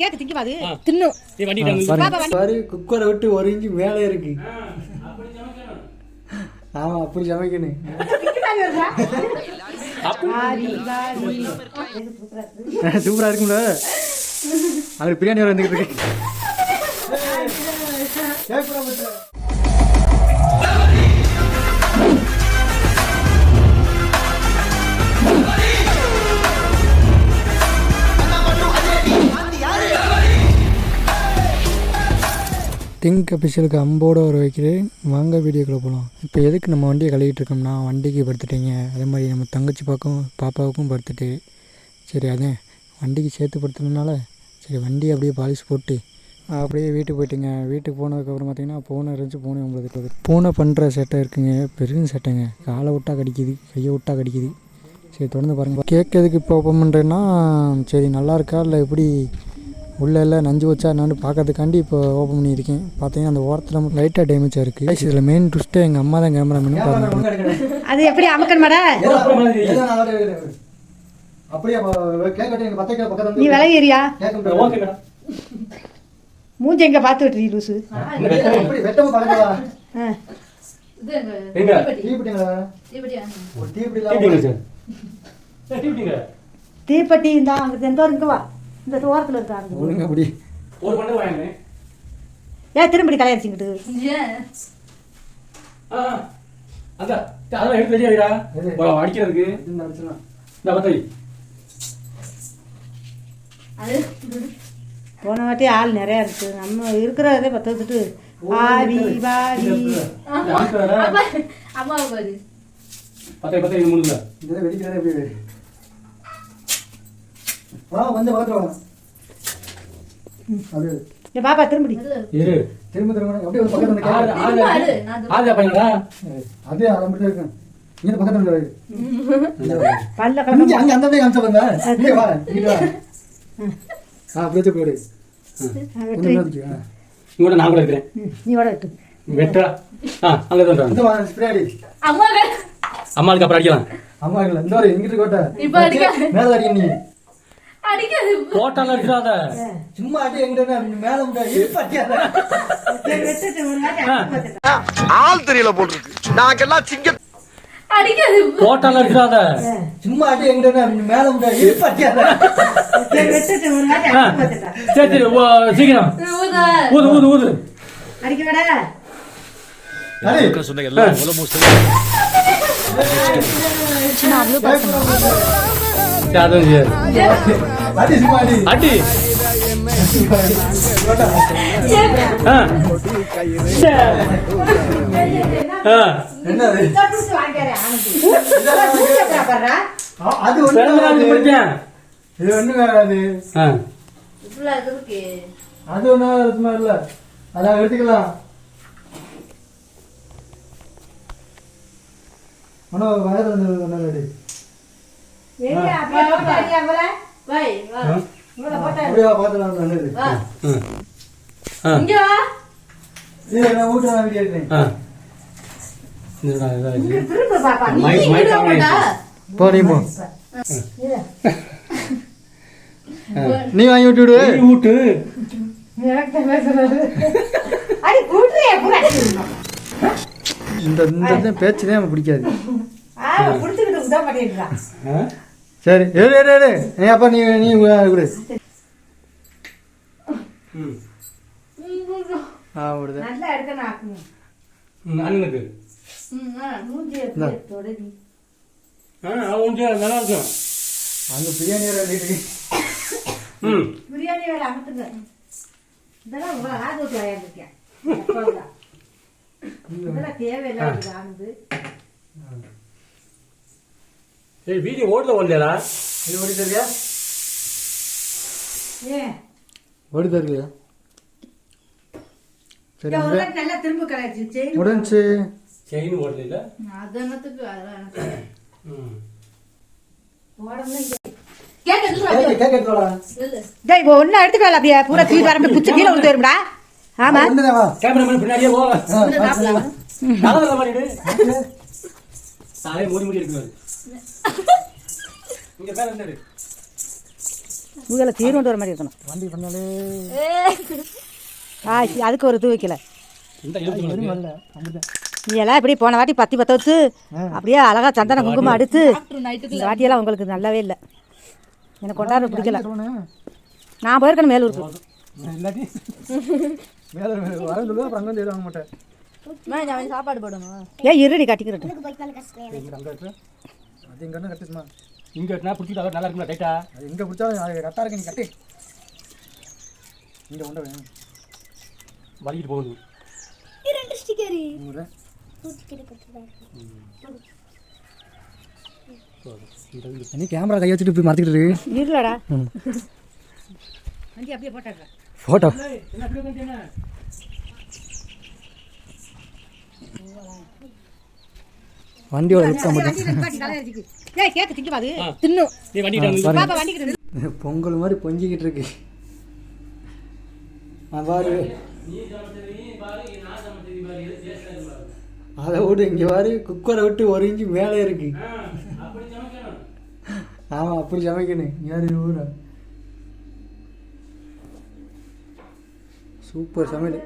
கேக்கு திங்க பாது. தின்னும் குக்கரை விட்டு ஒரு இன்ச்சு மேலே இருக்கு. ஆமா அப்படி சமைக்கணும். சூப்பரா இருக்கும்ல. அங்க பிரியாணி வர வந்துகிட்டு இருக்கு. திங்க் அபிஷியலுக்கு அம்போடு வர வைக்கிறேன். வாங்க வீடியோக்குள்ளே போகலாம் இப்போ எதுக்கு நம்ம வண்டியை கழுவிட்டு இருக்கோம்னா வண்டிக்கு படுத்துட்டீங்க. அதே மாதிரி நம்ம தங்கச்சி பாக்கும் பாப்பாவுக்கும் படுத்துட்டு. சரி அதான் வண்டிக்கு சேர்த்து படுத்துனதுனால சரி வண்டி அப்படியே பாலிஷ் போட்டு அப்படியே வீட்டுக்கு போயிட்டுங்க. வீட்டுக்கு போனதுக்கப்புறம் பார்த்தீங்கன்னா பூனை இருந்துச்சு பூனை உங்களுக்கு பூனை பண்ணுற சட்டை இருக்குங்க. பெரும் சட்டைங்க. காலை விட்டா கடிக்குது கையை விட்டா கடிக்குது. சரி தொடர்ந்து பாருங்கள் கேட்கறதுக்கு இப்போ ஓப்பன் பண்ணுறேன்னா சரி நல்லா இருக்கா? இல்லை எப்படி உள்ள எல்லாம் நஞ்சு வச்சா என்னன்னு பார்க்கறதுக்காண்டி இப்போ ஓப்பன் பண்ணியிருக்கேன். பார்த்தீங்கன்னா அந்த ஓரத்தில் லைட்டாக டேமேஜாக இருக்குது இதில் மெயின் ட்விஸ்ட்டு எங்கள் அம்மா தான் கேமராமேனு பாருங்க. அது எப்படி அமக்கன் மாடா? அப்படியே கேட்கட்டும் எங்கள் பத்த பக்கத்தில் நீ விலகிறியா மூஞ்சி எங்க பார்த்து விட்டுறீ லூசு? தீப்பெட்டி இந்த அங்க இங்க வா. இந்த ஓரத்துல இருக்கா? அங்க ஒழுங்க அப்படி ஒரு பண்ண வாங்க ஏன் ஆ ஆ. அதான் அதெல்லாம் எடுத்து எது? அடிக்கிறதுக்கு. இந்த பத்தாய் போன வாட்டி ஆள் நிறைய இருக்கு. நம்ம இருக்கிறதே பத்து வச்சுட்டு ஆதி வாதி பத்தாய் பத்தாய் இது மூணுல இதெல்லாம் வெடிக்கிறதே எப்படி வா வந்து பக்கத்துல வாங்க. அது. ஏ பாப்பா திரும்படி. இரு. திரும்ப திரும்ப அப்படியே ஒரு பக்கத்துல வந்து ஆறு. ஆறு ஆறு. பையனா அது அதை மட்டும் இருக்கும் இங்க பக்கத்துல வந்து வை. இங்க வா. பல்ல இங்க கிளம்ப அங்க அந்த பக்கம் காமிச்ச பாருங்க. இங்க வா இங்க வா. ஆ அப்படியே. இங்கோட நான் கூட இருக்கிறேன் நீ ஓட விட்டு. வெட்டா ஆ அங்கே தான் இந்த வா ஸ்ப்ரே அடி. அம்மாளுக்கு அப்புறம் அடிக்கலாம். அம்மா இல்ல இந்த ஒரு இங்கிட்டு கோட்டை. இப்ப அடிக்க. மேல அடி நீ. அடிக்காது அடிச்சிடாத சும்மா அடி எங்கிட்ட மேல பார்த்துட்டேன். ஆள் தெரியல போட்டுருக்கு. நாங்கெல்லாம் சிங்க அடிக்காது போட்டாலும் அடிச்சிடாத சும்மா அடி எங்கிட்ட மேல பார்த்துட்டேன். சரி சரி ஓ, சீக்கிரம். ஊதா. ஊது ஊது அடிக்க வேடா அதுவும் அடி இது ஒண்ணு வராது. அது ஒன்றும் இல்ல. அதான் எடுத்துக்கலாம். ஆனா வயது வெளியே அப்படியே நல்லது இங்க வா. இது நான் வீட்டு நான் வீடியோ எடுக்கிறேன் நீ வாங்கி விட்டு விடு. பூரா. இந்த இந்த இந்த பேச்சு தான் எனக்கு பிடிக்காது சரி எடு எடு எடு நீ அப்பா நீ நீ ம். ஆ விடுது அண்ணனுக்கு நல்லா இருக்கும் அங்க பிரியாணி வீட்டுக்கு ம் பிரியாணி வேலை அமுத்துங்க. இதெல்லாம். அப்பாவுதான். இதெல்லாம் ஆனது. சரி வீடியோ ஓடல ஓடலையா இது ஓடி தருவியா ஏன்? ஓடி தருவியா சரி நல்லா திரும்ப கலாய்ச்சி. சரி. முடிஞ்சு செயின் ஓடல இல்ல அது என்னத்துக்கு அதெல்லாம் எனக்கு ம் போடணும் இங்க. கேட்க எடுத்துட்டு வா. கேக்க கேக்க எடுத்து வாடா நில்லு. டேய், இப்போ ஒண்ணு வரல அப்படியே பூரா தூக்கி வரப்ப குச்சி கீழே விழுந்து வரும்டா ஆமா ஒண்ணுதான் வா கேமராமேன் பின்னாடியே போ ஆ, பார்த்து வா. நல்லா மாறிடு தலையை மூடி மூடி இருக்கு இவங்களை தீர்ந்து வர மாதிரி இருக்கணும். வண்டி பண்ணாலே. ஆ அதுக்கு ஒரு அப்படிதான் நீ எல்லாம் இப்படி போன வாட்டி பத்தி பத்த வச்சு அப்படியே அழகா சந்தன குங்குமம் அடித்து இந்த வாட்டியெல்லாம் உங்களுக்கு நல்லாவே இல்லை. எனக்கு கொண்டாட பிடிக்கல. நான் போயிருக்கேன் மேலூருக்கு. சாப்பாடு போடணும்? ஏன் இருடி இருக்கு? அது இங்கே என்ன கட்டுச்சுமா இங்க கட்டினா பிடிச்சிட்டு நல்லா இருக்குமா டைட்டா அது எங்கே பிடிச்சாலும் அது கரெக்டாக இருக்கு நீ கட்டு. இங்கே உண்டை வேணும் வலிக்கிட்டு போகுது. இது. நீ கேமரா கை வச்சுட்டு இப்படி மறந்துக்கிட்டு இருக்கு இருலடா வண்டி அப்படியே போட்டாடுறேன் ஃபோட்டோ என்ன அப்படி உட்காந்து என்ன வண்டியோட லுக்கை மட்டும் ஏய் கேக்கு திங்க பாது தின்னும் நீ வண்டிட்டு வந்து பாருங்க பாப்பா வண்டிக்கிட்டு பொங்கல் மாதிரி பொங்கிக்கிட்டு இருக்கு. நான் பாரு. அதை விட்டு இங்கே பாரு. குக்கரை விட்டு ஒரு இன்ச்சு மேலே இருக்கு. ஆமாம் அப்படி சமைக்கணும். யார் ஊரா சூப்பர் சமையல்.